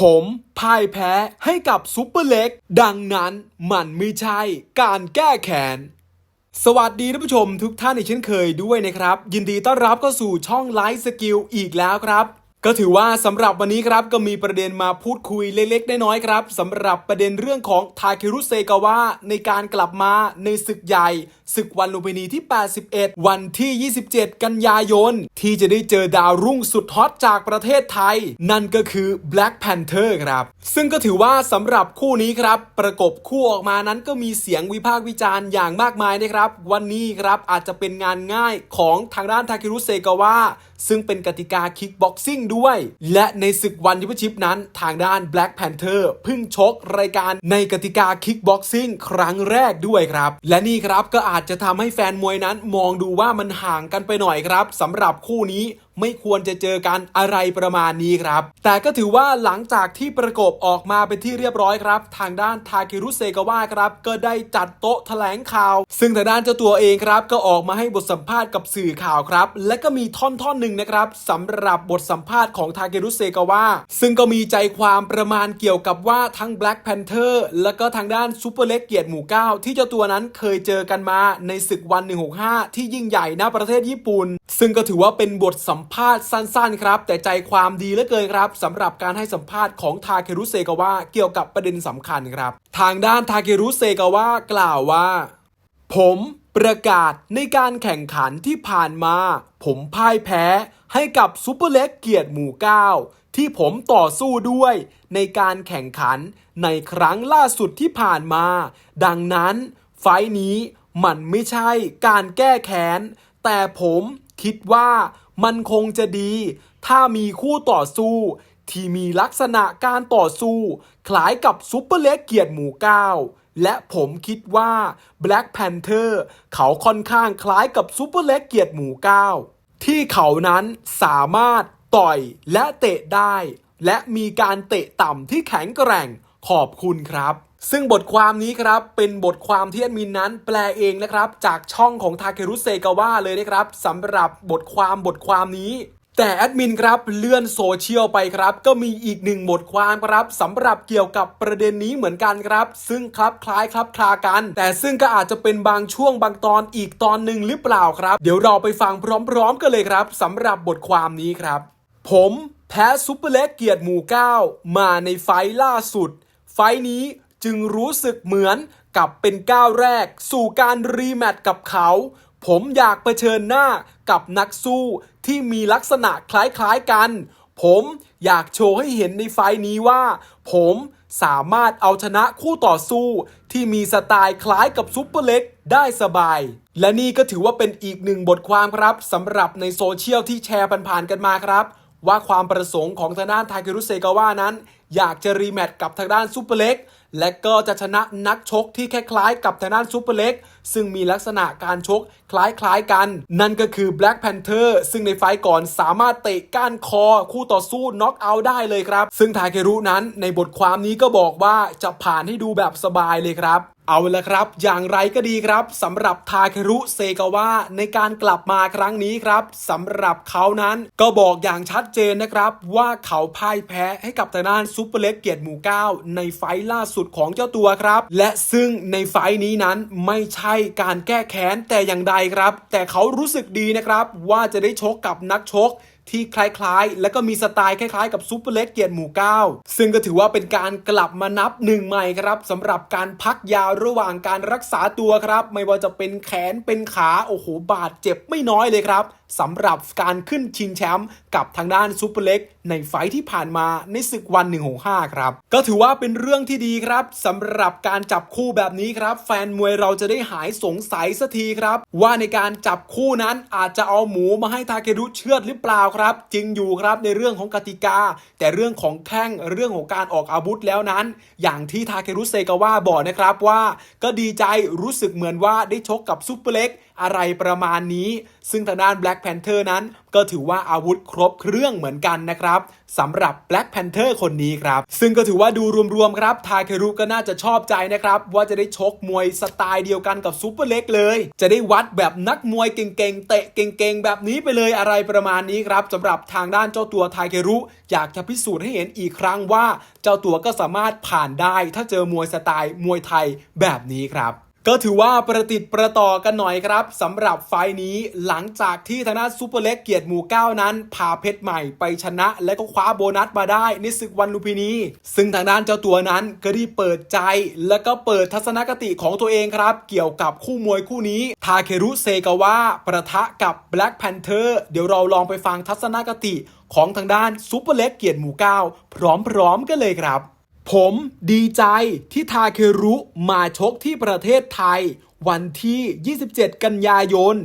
ผมพ่ายแพ้ให้กับซุปเปอร์เล็ก ดังนั้นมันไม่ใช่การแก้แค้นสวัสดีท่านผู้ชมทุกท่านอีกเช่นเคยด้วยนะครับ ยินดีต้อนรับเข้าสู่ช่องไลฟ์สกิลอีกแล้วครับ ก็ถือว่าสำหรับวันนี้ครับก็มีประเด็นมาพูดคุยเล็กๆน้อยๆครับสำหรับประเด็นเรื่องของทาเครุเซกาวะในการกลับมาในศึกใหญ่ ศึกวันลุมพินีที่ 81 วันที่ 27 กันยายน ที่จะได้เจอดาวรุ่งสุดฮอตจากประเทศไทย นั่นก็คือ Black Panther ครับ ซึ่งก็ถือว่าสำหรับคู่นี้ครับ ประกบคู่ออกมานั้นก็มีเสียงวิพากษ์วิจารณ์อย่างมากมายนะครับ วันนี้ครับอาจจะเป็นงานง่ายของทางด้านทาเครุเซกาวะซึ่งเป็นกติกาคิกบ็อกซิ่งด้วย และในศึกวันยูเปชิปนั้นทางด้าน Black Panther เพิ่งชกรายการในกติกาคิกบ็อกซิ่งครั้งแรกด้วยครับ และนี่ครับก็อาจาจะทำให้แฟนมวยนั้นมองดูว่ามันห่างกันไปหน่อยครับสำหรับคู่นี้ ไม่ควรจะเจอกันอะไรประมาณนี้ครับ แต่ก็ถือว่าหลังจากที่ประกบออกมาเป็นที่เรียบร้อยครับ ทางด้านทาเครุเซกาวะครับ ก็ได้จัดโต๊ะแถลงข่าว ซึ่งทางด้านเจ้าตัวเองครับ ก็ออกมาให้บทสัมภาษณ์กับสื่อข่าวครับ และก็มีท่อนท่อนหนึ่งนะครับสำหรับบทสัมภาษณ์ของทาเครุเซกาวะซึ่งก็มีใจความประมาณเกี่ยวกับว่าทั้ง Black Panther แล้วก็ทางด้านซูเปอร์เล็กเกียรติหมู่เก้าที่เจ้าตัวนั้นเคยเจอกันมาในศึกวัน 165 ที่ยิ่งใหญ่ณประเทศญี่ปุ่น ซึ่งก็ถือว่าเป็นบทสัมภาษณ์สั้นๆครับ แต่ใจความดีเหลือเกินครับสำหรับการให้สัมภาษณ์ของทาเครุเซกาวะเกี่ยวกับประเด็นสำคัญครับ ทางด้านทาเครุเซกาวะกล่าวว่า ผมประกาศในการแข่งขันที่ผ่านมา ผมพ่ายแพ้ให้กับซูเปอร์เล็กเกียรติหมู่เก้าที่ผมต่อสู้ด้วยในการแข่งขันในครั้งล่าสุดที่ผ่านมา ดังนั้น ไฟท์นี้มันไม่ใช่การแก้แค้น แต่ผมคิดว่า มันคงจะดี ถ้ามีคู่ต่อสู้ ที่มีลักษณะการต่อสู้ คล้ายกับซูเปอร์เล็กเกียรติหมู่เก้าและผมคิดว่า Black Panther เขาค่อนข้างคล้ายกับซูเปอร์เล็กเกียรติหมู่เก้าที่เขานั้นสามารถต่อยและเตะได้ และมีการเตะต่ำที่แข็งแกร่งขอบคุณครับ ซึ่งบทความนี้ครับเป็นบทความที่แอดมินนั้นแปลเองนะครับจากช่องของทาเครุเซกาวะเลยนะครับสำหรับบทความบทความนี้ แต่แอดมินครับเลื่อนโซเชียลไปครับ ก็มีอีกหนึ่งบทความครับสำหรับเกี่ยวกับประเด็นนี้เหมือนกันครับ ซึ่งคลับคล้ายคลับคลากัน แต่ซึ่งก็อาจจะเป็นบางช่วงบางตอนอีกตอนหนึ่งหรือเปล่าครับ เดี๋ยวเราไปฟังพร้อมๆกันเลยครับสำหรับบทความนี้ครับ ผมแพ้ซุปเปอร์เล็กเกียรติหมู่เก้ามาในไฟล่าสุด ไฟนี้ จึงรู้สึกเหมือนกับเป็นก้าวแรก สู่การรีแมตช์กับเขา ผมอยากเผชิญหน้ากับนักสู้ที่มีลักษณะคล้ายๆกัน ผมอยากโชว์ให้เห็นในไฟล์นี้ว่า ผมสามารถเอาชนะคู่ต่อสู้ ที่มีสไตล์คล้ายกับซุปเปอร์เล็กได้สบาย และนี่ก็ถือว่าเป็นอีกหนึ่งบทความครับสำหรับในโซเชียลที่แชร์ผ่านๆกันมาครับ ว่าความประสงค์ของทางด้านทาเครุเซกาวะนั้น อยากจะรีแมตช์กับทางด้านซูเปอร์เล็กและก็จะชนะนักชกที่คล้ายๆกับทางด้านซูเปอร์เล็กซึ่งมีลักษณะการชกคล้ายๆกัน นั่นก็คือ Black Panther ซึ่งในไฟก่อนสามารถเตะก้านคอคู่ต่อสู้น็อกเอาท์ได้เลยครับ ซึ่งทาเครุนั้นในบทความนี้ก็บอกว่าจะผ่านให้ดูแบบสบายเลยครับ เอาละครับ อย่างไรก็ดีครับสำหรับทาเครุเซกาวะในการกลับมาครั้งนี้ครับสำหรับเขานั้นก็บอกอย่างชัดเจนนะครับ ว่าเขาพ่ายแพ้ให้กับทางด้านซูเปอร์เล็กเกียรติหมู่เก้าในไฟล์ล่าสุดของเจ้าตัวครับ และซึ่งในไฟล์นี้นั้นไม่ใช่การแก้แค้นแต่อย่างใดครับ แต่เขารู้สึกดีนะครับ ว่าจะได้ชกกับนักชก ที่คล้ายๆ และก็มีสไตล์คล้ายๆ กับซูเปอร์เลสเกียรติหมู่เก้าซึ่งก็ถือว่าเป็นการกลับมานับหนึ่งใหม่ครับสำหรับการพักยาวระหว่างการรักษาตัวครับ ไม่ว่าจะเป็นแขนเป็นขาโอ้โหบาดเจ็บไม่น้อยเลยครับ สำหรับการขึ้นชิงแชมป์กับทางด้านซูเปอร์เล็กในไฟที่ผ่านมาในศึกวัน 165 ครับ ก็ถือว่าเป็นเรื่องที่ดีครับสำหรับการจับคู่แบบนี้ครับ แฟนมวยเราจะได้หายสงสัยสักทีครับ ว่าในการจับคู่นั้นอาจจะเอาหมูมาให้ทาเครุเชือดหรือเปล่าครับ จริงอยู่ครับในเรื่องของกติกา แต่เรื่องของแข้งเรื่องของการออกอาวุธแล้วนั้น อย่างที่ทาเครุเซกาวะบอกนะครับว่า ก็ดีใจรู้สึกเหมือนว่าได้ชกกับซูเปอร์เล็ก อะไรประมาณนี้ ซึ่งทางด้าน Black Panther นั้น ก็ถือว่าอาวุธครบเครื่องเหมือนกันนะครับสำหรับ Black Panther คนนี้ครับ ซึ่งก็ถือว่าดูรวมๆครับทาเครุก็น่าจะชอบใจนะครับ ว่าจะได้ชกมวยสไตล์เดียวกันกับซูเปอร์เล็กเลย จะได้วัดแบบนักมวยเก่งๆ เตะเก่งๆ แบบนี้ไปเลยอะไรประมาณนี้ครับสำหรับทางด้านเจ้าตัวทาเครุ อยากจะพิสูจน์ให้เห็นอีกครั้งว่า เจ้าตัวก็สามารถผ่านได้ ถ้าเจอมวยสไตล์มวยไทยแบบนี้ครับ ก็ถือว่าประติดประต่อกันหน่อยครับสำหรับไฟนี้หลังจากที่ทางด้านซูเปอร์เล็กเกียรติหมู่เก้านั้นพาเพชรใหม่ไปชนะ และก็คว้าโบนัสมาได้ในศึกวันลุมพินี ซึ่งทางด้านเจ้าตัวนั้นก็ได้เปิดใจ แล้วก็เปิดทัศนคติของตัวเองครับ เกี่ยวกับคู่มวยคู่นี้ทาเครุเซกาวะประทะกับ Black Panther เดี๋ยวเราลองไปฟังทัศนคติของทางด้านซูเปอร์เล็กเกียรติหมู่เก้าพร้อมๆกันเลยครับ ผมดีใจที่ทาเครุมาชกที่ประเทศไทย วันที่ 27 กันยายน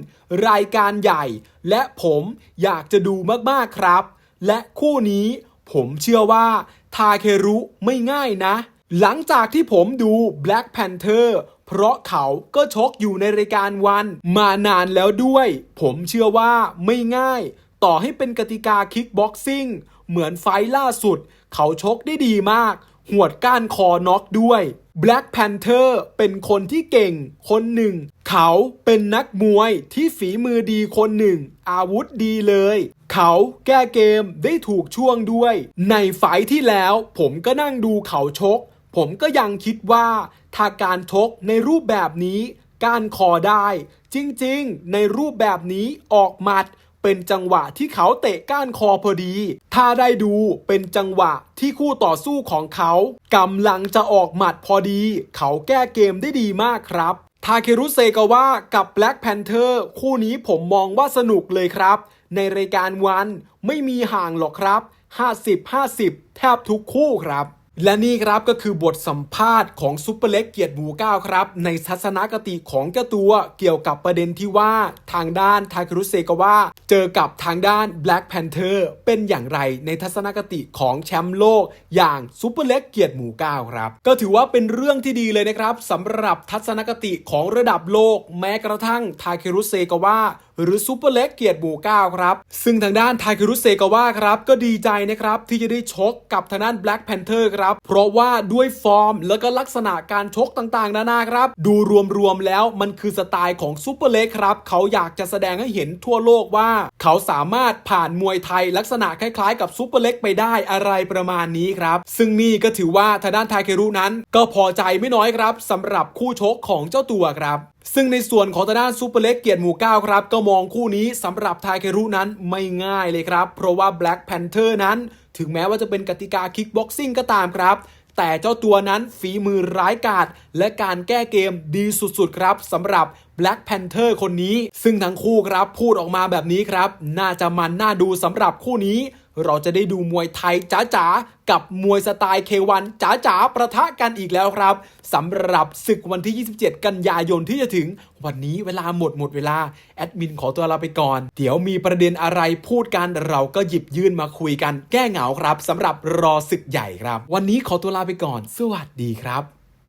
รายการใหญ่ และผมอยากจะดูมากๆครับ และคู่นี้ผมเชื่อว่าทาเครุไม่ง่ายนะ หลังจากที่ผมดู Black Panther เพราะเขาก็ชกอยู่ในรายการวันมานานแล้วด้วย ผมเชื่อว่าไม่ง่าย ต่อให้เป็นกติกาคิกบ็อกซิ่งเหมือนไฟล์ล่าสุด เขาชกได้ดีมาก หวดก้านคอน็อกด้วย Black Panther เป็นคนที่เก่งคนหนึ่ง เขาเป็นนักมวยที่ฝีมือดีคนหนึ่ง อาวุธดีเลย เขาแก้เกมได้ถูกช่วงด้วย ในไฟท์ที่แล้วผมก็นั่งดูเขาชก ผมก็ยังคิดว่าถ้าการชกในรูปแบบนี้ กานคอได้ จริงๆ ในรูปแบบนี้ออกหมัด เป็นจังหวะที่เขาเตะก้านคอพอดี ถ้าได้ดูเป็นจังหวะที่คู่ต่อสู้ของเขากำลังจะออกหมัดพอดี เขาแก้เกมได้ดีมากครับทาเครุเซกาวะกับ Black Panther คู่นี้ผมมองว่าสนุกเลยครับ ในรายการวันไม่มีห่างหรอกครับ 50-50 แทบทุกคู่ครับ และนี่ครับก็คือบทสัมภาษณ์ของซุปเปอร์เล็กเกียรติหมูเก้าครับ ในทัศนคติของเจ้าตัวเกี่ยวกับประเด็นที่ว่าทางด้านทาคารุเซกาวะเจอกับทางด้าน Black Panther เป็นอย่างไรในทัศนคติของแชมป์โลก อย่างซุปเปอร์เล็กเกียรติหมูเก้าครับ ก็ถือว่าเป็นเรื่องที่ดีเลยนะครับสำหรับทัศนคติของระดับโลก แม้กระทั่งทาเครุเซกาวะหรือซูเปอร์เล็กเกียรติหมู่เก้าครับ ซึ่งทางด้านไทคิรุเซกาวะครับ ก็ดีใจนะครับ ที่จะได้ชกกับทางด้าน Black Panther ครับ เพราะว่าด้วยฟอร์มแล้วก็ลักษณะการชกต่างๆ นานาครับ ดูรวมๆแล้วมันคือสไตล์ของซูเปอร์เล็กครับ เขาอยากจะแสดงให้เห็นทั่วโลกว่า เขาสามารถผ่านมวยไทยลักษณะคล้ายๆ กับซูเปอร์เล็กไปได้อะไรประมาณนี้ครับ ซึ่งนี่ก็ถือว่าทางด้านไทาเครุนั้น ก็พอใจไม่น้อยครับสำหรับคู่ชกของเจ้าตัวครับ ซึ่งในส่วนของทางด้านซูเปอร์เล็กเกียรติหมู่เก้าครับ ก็มองคู่นี้สำหรับทายเครุนั้นไม่ง่ายเลยครับ เพราะว่า Black Panther นั้น ถึงแม้ว่าจะเป็นกติกาคิกบ็อกซิ่งก็ตามครับ แต่เจ้าตัวนั้นฝีมือร้ายกาจและการแก้เกมดีสุดๆครับสำหรับ Black Panther คนนี้ ซึ่งทั้งคู่ครับพูดออกมาแบบนี้ครับ น่าจะมันน่าดูสำหรับคู่นี้ เราจะได้ดูมวยไทยจ๋าๆ กับมวยสไตล์เควันจ๋าๆ ประทะกันอีกแล้วครับสำหรับศึกวันที่ 27 กันยายนที่จะถึง วันนี้เวลาหมดหมดเวลา แอดมินขอตัวลาไปก่อน เดี๋ยวมีประเด็นอะไรพูดกัน เราก็หยิบยื่นมาคุยกัน แก้เหงาครับสำหรับรอศึกใหญ่ครับ วันนี้ขอตัวลาไปก่อน สวัสดีครับ